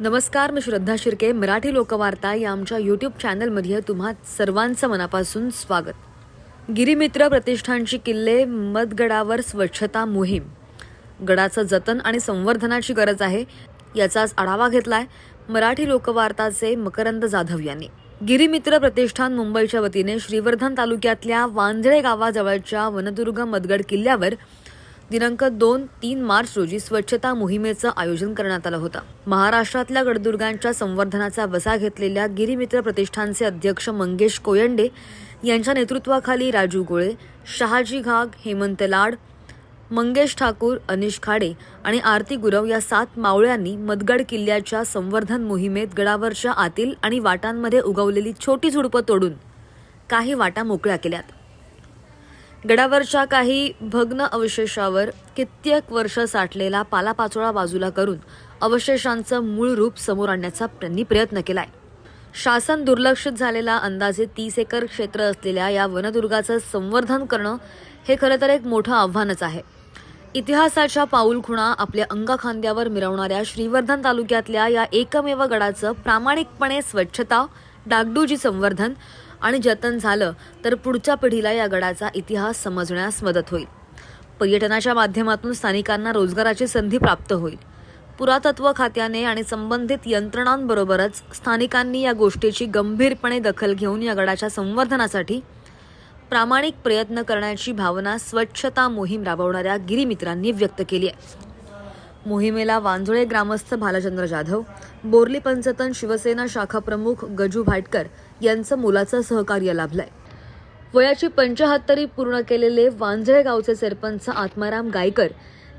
नमस्कार मी श्रद्धा शिर्के मराठी लोकवार्ता या आमच्या यूट्यूब चॅनलमध्ये तुम्हा सर्वांचं मनापासून स्वागत. गिरीमित्र प्रतिष्ठानची किल्ले मदगडावर स्वच्छता मोहीम. गडाचं जतन आणि संवर्धनाची गरज आहे याचाच आढावा घेतलाय मराठी लोकवार्ताचे मकरंद जाधव यांनी. गिरीमित्र प्रतिष्ठान मुंबईच्या वतीने श्रीवर्धन तालुक्यातल्या वांजळे गावाजवळच्या वनदुर्ग मदगड किल्ल्यावर दिनांक दोन तीन मार्च रोजी स्वच्छता मोहिमेचं आयोजन करण्यात आलं होतं. महाराष्ट्रातल्या गडदुर्गांच्या संवर्धनाचा वसा घेतलेल्या गिरीमित्र प्रतिष्ठानचे अध्यक्ष मंगेश कोयंडे यांच्या नेतृत्वाखाली राजू गोळे शहाजी घाग हेमंत लाड मंगेश ठाकूर अनिश खाडे आणि आरती गुरव या सात मावळ्यांनी मदगड किल्ल्याच्या संवर्धन मोहिमेत गडावरच्या आतील आणि वाटांमध्ये उगवलेली छोटी झुडपं तोडून काही वाटा मोकळ्या केल्यात. गडावरच्या काही भग्न अवशेषावर कित्येक वर्ष साठलेला पालापाचोळा बाजूला करून अवशेषांचं मूळ रूप समोर आणण्याचा त्यांनी प्रयत्न केलाय. शासन दुर्लक्षित झालेला अंदाजे तीस एकर क्षेत्र असलेल्या या वनदुर्गाचं संवर्धन करणं हे खरं तर एक मोठं आव्हानच आहे. इतिहासाच्या पाऊलखुणा आपल्या अंगखांद्यावर मिरवणाऱ्या श्रीवर्धन तालुक्यातल्या या एकमेव गडाचं प्रामाणिकपणे स्वच्छता डागडुजी संवर्धन आणि जतन झालं तर पुढच्या पिढीला या गडाचा इतिहास समजण्यास मदत होईल. पर्यटनाच्या माध्यमातून स्थानिकांना रोजगाराची संधी प्राप्त होईल. पुरातत्व खात्याने आणि संबंधित यंत्रणांबरोबरच स्थानिकांनी या गोष्टीची गंभीरपणे दखल घेऊन या गडाच्या संवर्धनासाठी प्रामाणिक प्रयत्न करण्याची भावना स्वच्छता मोहीम राबवणाऱ्या गिरीमित्रांनी व्यक्त केली आहे. मोहिमेला वांजुळे ग्रामस्थ भालचंद्र जाधव बोरली पंचतन शिवसेना शाखा प्रमुख गजू भाटकर यांचं मुलाचं सहकार्य लाभलंय. वयाची पंचाहत्तरी पूर्ण केलेले वांजळे गावचे सरपंच आत्माराम गायकर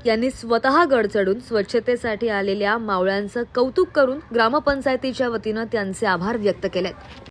यांनी स्वतः गड चढून स्वच्छतेसाठी आलेल्या मावळ्यांचं कौतुक करून ग्रामपंचायतीच्या वतीनं त्यांचे आभार व्यक्त केलेत.